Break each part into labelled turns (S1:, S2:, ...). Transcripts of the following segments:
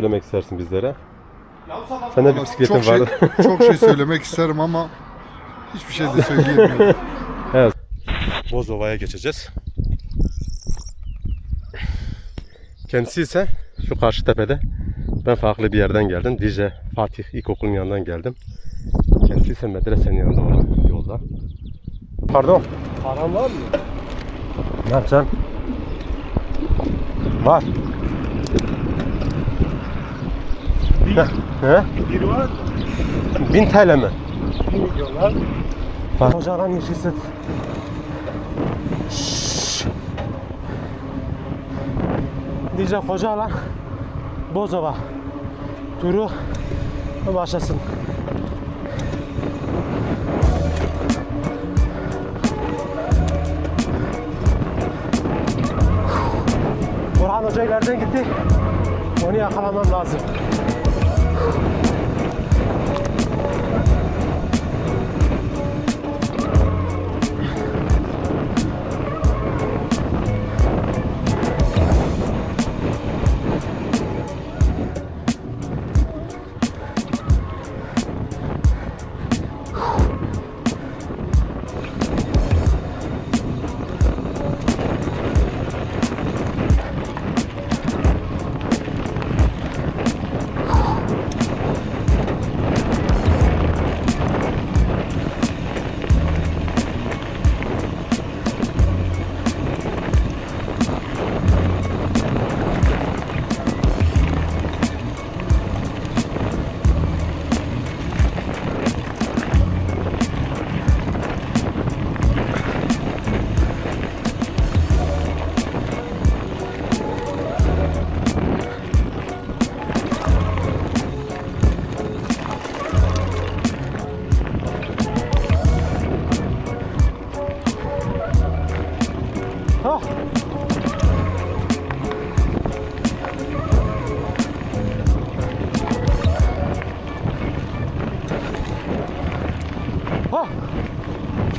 S1: söylemek istersin bizlere? Sen de bir bisikletin
S2: çok şey,
S1: vardı.
S2: çok şey söylemek isterim ama hiçbir şey de söyleyemiyorum.
S1: Bozova'ya geçeceğiz. Kendisi ise şu karşı tepede. Ben farklı bir yerden geldim. Dicle Fatih İlkokulu'nun yanından geldim. Kendisi ise medresenin yanında olan yolda. Pardon. Paran var mı? Ne yapacaksın? Var. He? He?
S3: biri var.
S1: 1000 TL mi?
S3: 1 milyonlar.
S1: Bak. Hoca aran yaşasın. Dicle koca alan Bozova turu başlasın. Orhan Hoca ileriden gitti. Onu yakalamam lazım. Thank you.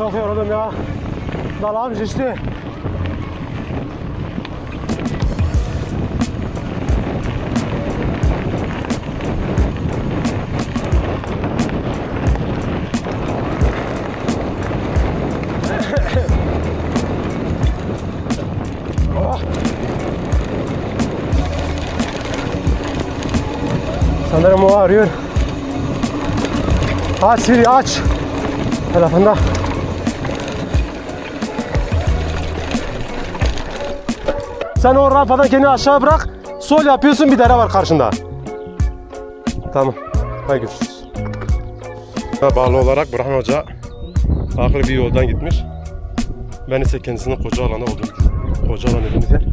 S1: Çok yoruldum ya. Dalağım şişti. Sanırım o arıyor. Aç Siri aç. Telefonda. Sen o rampadan kendini aşağı bırak. Sol yapıyorsun bir dere var karşında. Tamam. Hadi görüşürüz. Bağlı olarak Burhan Hoca farklı bir yoldan gitmiş. Ben ise kendisinin koca alana düşünüyorum. Koca alan dediğimiz yer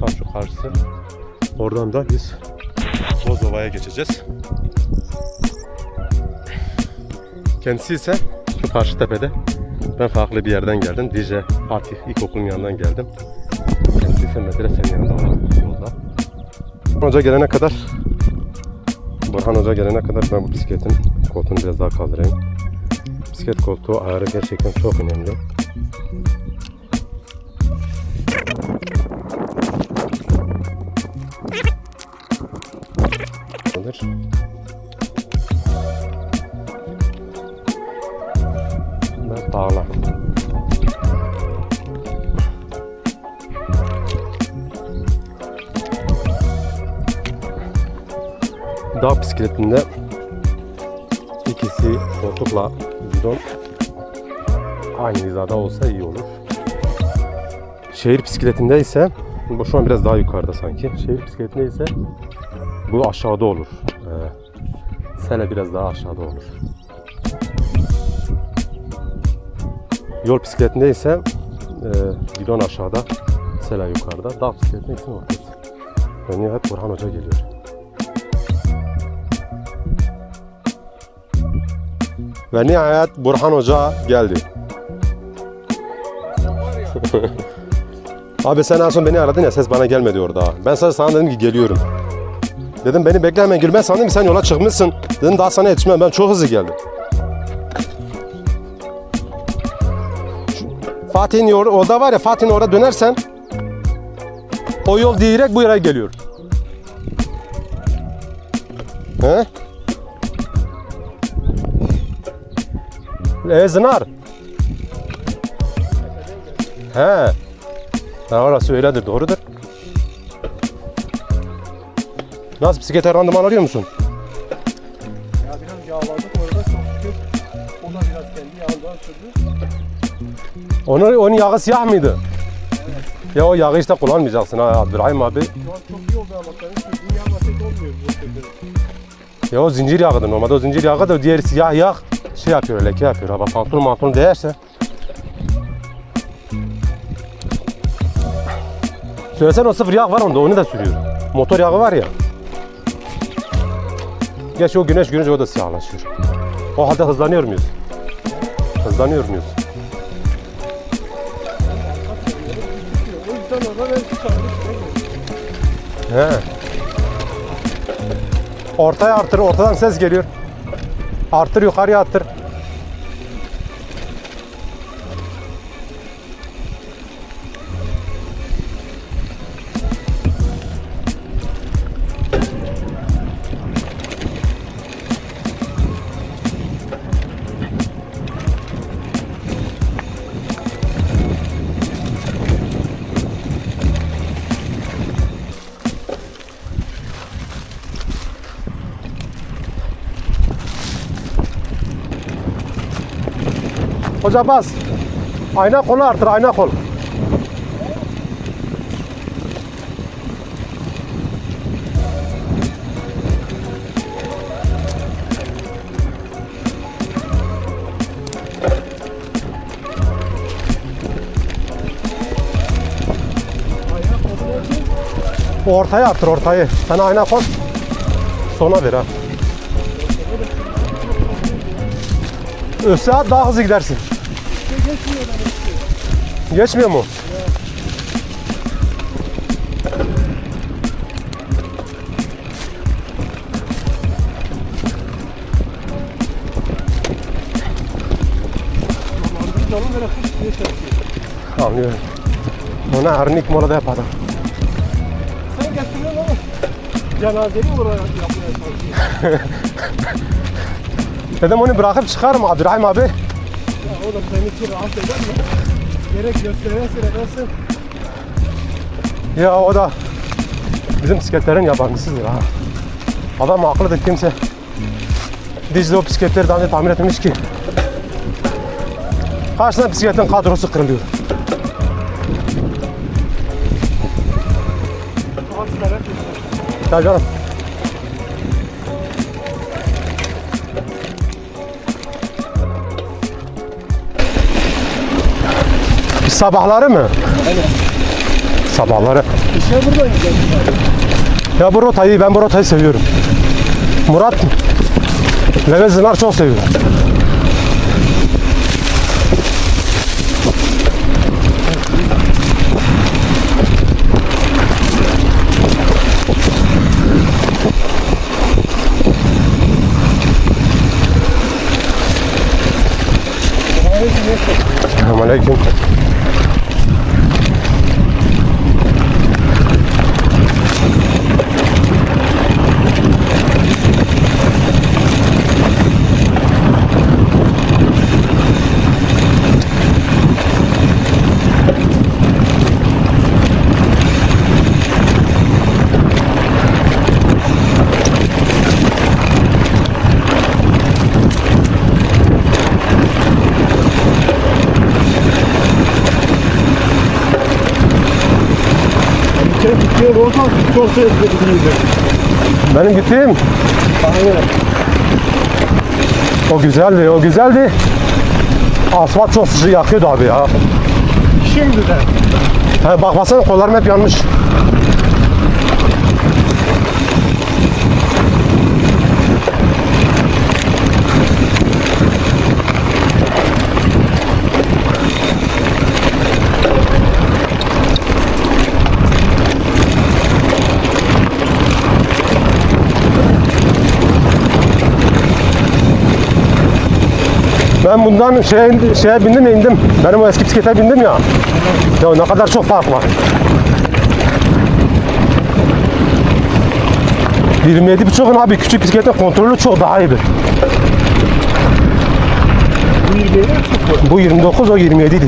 S1: tam şu karşısı. Oradan da biz Bozova'ya geçeceğiz. Kendisi ise şu karşı tepede. Ben farklı bir yerden geldim. Dicle Fatih İlkokulu'nun yanından geldim. Kendisi ise medresenin yanında olan yolda. Hoca gelene kadar Burhan Hoca gelene kadar ben bu bisikletin koltuğunu biraz daha kaldırayım. Bisiklet koltuğu ayarı gerçekten çok önemli. Bisikletinde ikisi koltukla bidon aynı hizada olsa iyi olur. Şehir bisikletinde ise bu şu an biraz daha yukarıda sanki. Şehir bisikletinde ise bu aşağıda olur. Ee, sele biraz daha aşağıda olur. Yol bisikletinde ise e, bidon aşağıda, sele yukarıda. Dağ bisikletinde ise ortası. Ve nihayet Burhan Hoca geliyor. Ve nihayet Burhan Hoca geldi. Abi sen en son beni aradın ya ses bana gelmedi orada. Ben sadece sana dedim ki geliyorum. Dedim beni bekle hemen gel. Ben sandım sen yola çıkmışsın. Dedim daha sana yetişmem. Ben çok hızlı geldim. Fatih'in orada var ya Fatih'in orada dönersen o yol direkt bu yere geliyor. He? E, Zınar. He. Ha, orası öyledir, doğrudur. Nasıl bisiklete randıman alıyor musun?
S3: Ya biraz yağladık orada çok şükür. O da biraz kendi yağından sürdü.
S1: Onun, onun yağı siyah mıydı? Ya o yağı işte kullanmayacaksın ha Abdurrahim abi.
S3: Şu an çok iyi oldu ama senin sürdüğün pek olmuyor bu şekilde.
S1: Ya o zincir yağıdır normalde o zincir yağı da diğer siyah yağ şey yapıyor leke yapıyor. Bak pantolon mantolon değerse. Söylesen o sıfır yağ var onda onu da sürüyor. Motor yağı var ya. Geç o güneş görünce o da siyahlaşıyor. O halde hızlanıyor muyuz? Hızlanıyor muyuz? He. Ortaya artır, ortadan ses geliyor. Artır, yukarıya attır. Hoca bas. Ayna kolu artır, ayna kol. Ortaya artır ortayı. Sen ayna kol. Sona ver ha. At daha hızlı gidersin. Geçmiyor mu?
S3: Böyle fıs diye çarpıyor.
S1: Anlıyorum. Ona arnik molada yapalım.
S3: Sen getiriyorsun ama cenazeli olarak yapmaya çalışıyor.
S1: Dedim onu bırakıp çıkarım Abdurrahim abi.
S3: Ya o da seni ki rahat eder mi? Gerek gösterene sıradansın.
S1: Ya o da bizim bisikletlerin yabancısıdır ha. Adam akıllıdır kimse. Dicle o bisikletleri daha önce tamir etmiş ki. Tane bisikletin kadrosu kırılıyor. Ya canım. Sabahları mı? Sabahları.
S3: İşe buradan.
S1: Ya bu rotayı ben bu rotayı seviyorum. Murat Leve Zınar çok seviyor. Selamünaleyküm.
S3: Sen gittiğin çok sevdiğimdi.
S1: Benim gittiğim
S3: Aynen.
S1: o güzeldi, o güzeldi. Asfalt çok sıcak yakıyordu abi ya.
S3: Şimdi de.
S1: Ha, bak baksana kollarım hep yanmış. Ben bundan şeye, şeye bindim indim. Benim o eski bisiklete bindim ya. Ya ne kadar çok fark var. 27 buçukun abi küçük bisikletin kontrolü çok daha iyidir.
S3: Bu 27 sıfır.
S1: Bu 29 o 27 idi.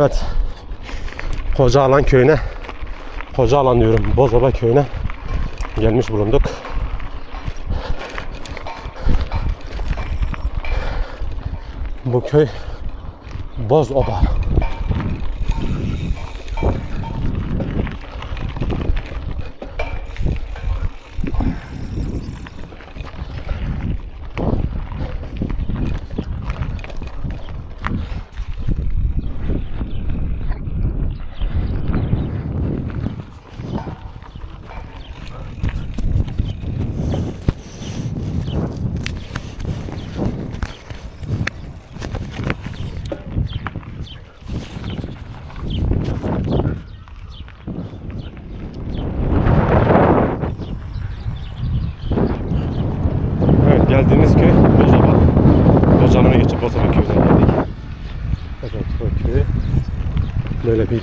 S1: Evet. Koca Alan köyüne Koca Alan diyorum. Bozoba köyüne gelmiş bulunduk. Bu köy Bozoba. Böyle bir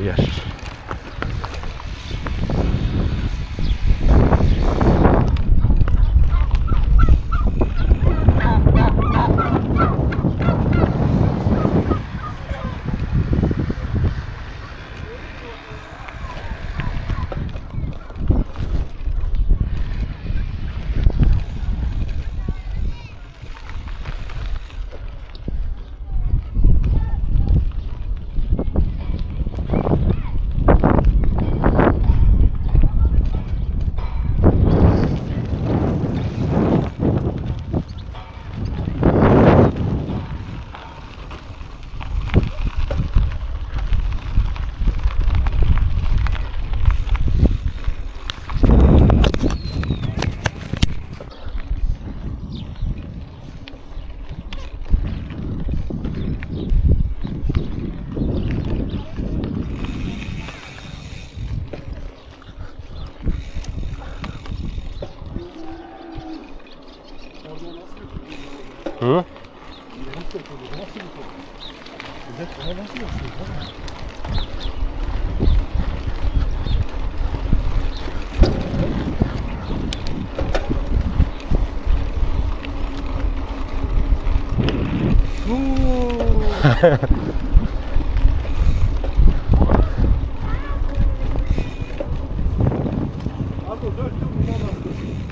S1: He?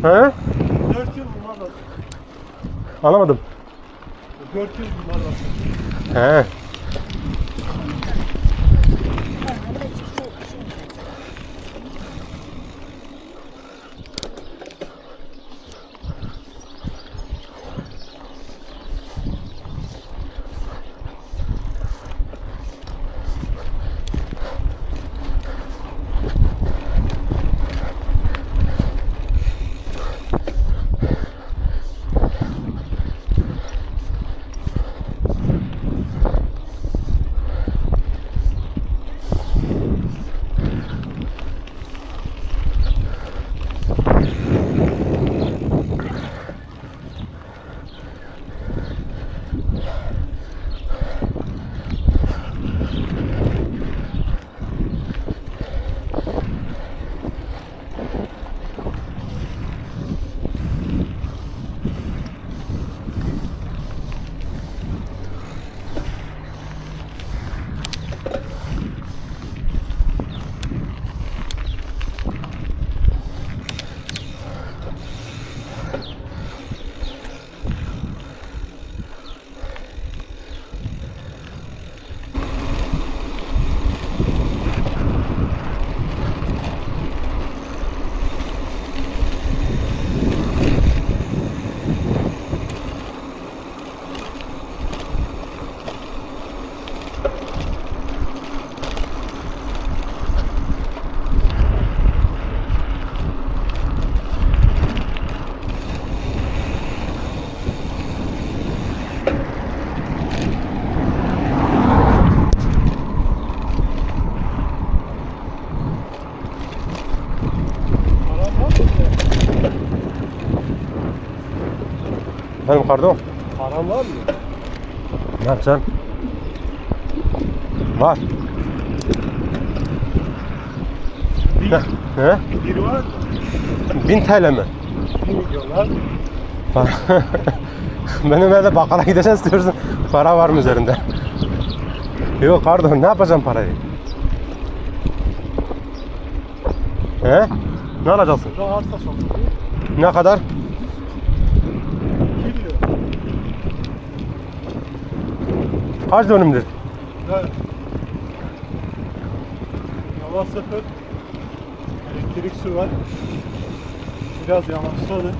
S3: 4 yıl bundan
S1: Anlamadım.
S3: 4 yıl bundan
S1: He. Kardeşim.
S3: Param var mı?
S1: Ne yapacaksın? Var.
S3: Bir?
S1: He?
S3: bir var mı?
S1: 1000 TL mi?
S3: 1 milyonlar.
S1: Benim evde bakkala gideceğiz istiyorsun. Para var mı üzerinde? Yok pardon ne yapacağım parayı? He? Ne alacaksın?
S3: Burada arsa satılıyor.
S1: Ne kadar? Kaç dönümdür?
S3: Evet. Hava sıfır. Elektrik su var. Biraz yavaşladı.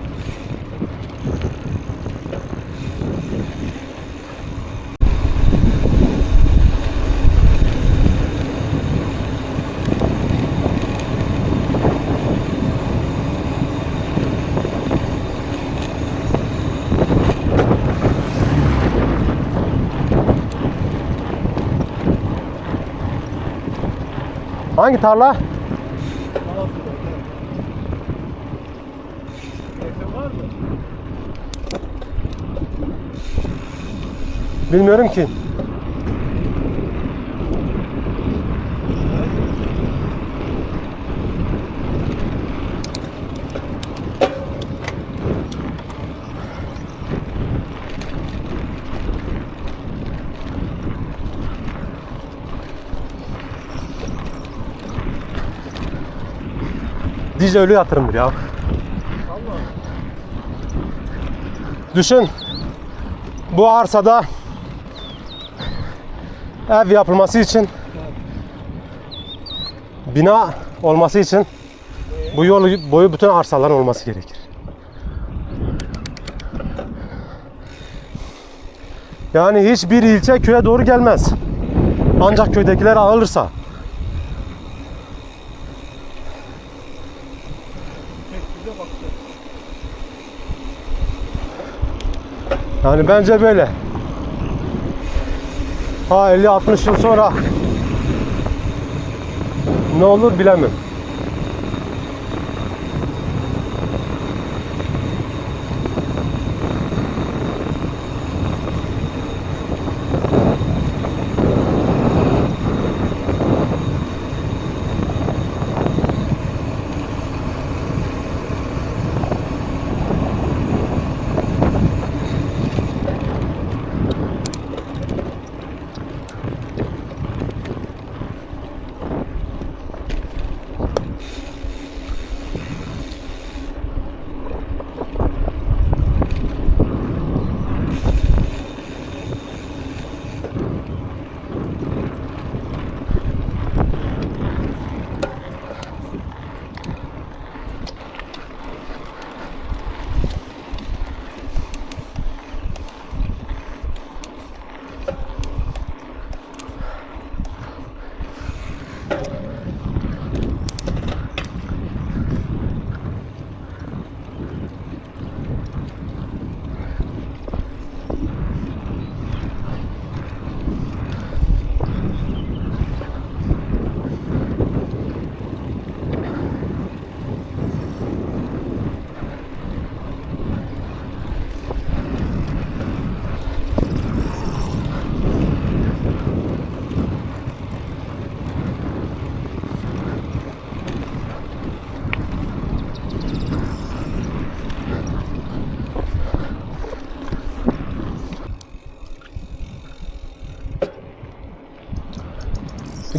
S1: Hangi tarla? Bilmiyorum ki. Dicle ölü yatırımdır ya. Düşün. Bu arsada ev yapılması için bina olması için bu yol boyu bütün arsaların olması gerekir. Yani hiçbir ilçe köye doğru gelmez. Ancak köydekiler alırsa. Yani bence böyle. Ha 50-60 yıl sonra ne olur bilemem.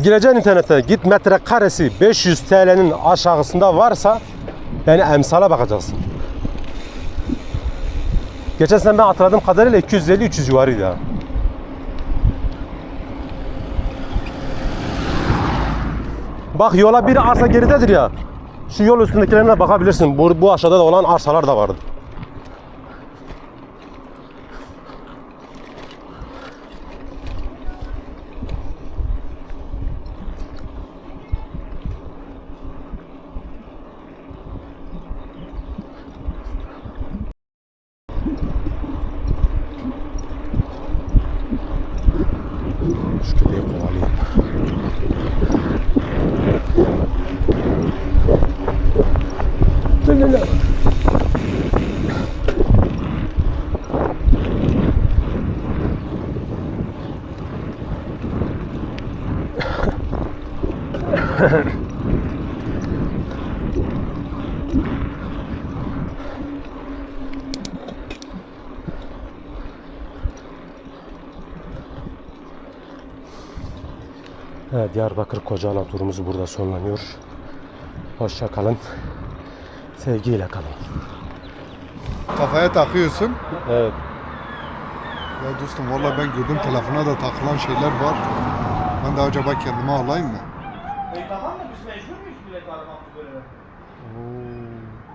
S1: Gireceksin internete git metrekaresi 500 TL'nin aşağısında varsa yani emsala bakacaksın. Geçen sene ben hatırladığım kadarıyla 250-300 civarıydı ya. Bak yola bir arsa geridedir ya. Şu yol üstündekilerine bakabilirsin. Bu, bu aşağıda da olan arsalar da vardı. Evet, Diyarbakır Kocaeli turumuz burada sonlanıyor. Hoşça kalın. Sevgiyle kalın.
S2: Kafaya takıyorsun.
S1: Evet.
S2: Ya dostum valla ben gördüm telefona da takılan şeyler var. Ben de acaba kendime alayım mı?
S3: E tamam da biz mecbur muyuz bilet aramak böyle?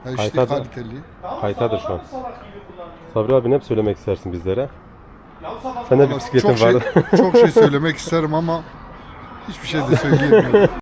S2: Ha işte
S1: Kayıta da-
S2: kaliteli.
S3: Tamam,
S1: Kayıtadır şu an. Sabri abi ne söylemek istersin bizlere?
S3: Ya
S1: Sen de bir bisikletin
S2: çok şey, çok şey söylemek isterim ama hiçbir şey de söyleyemiyorum.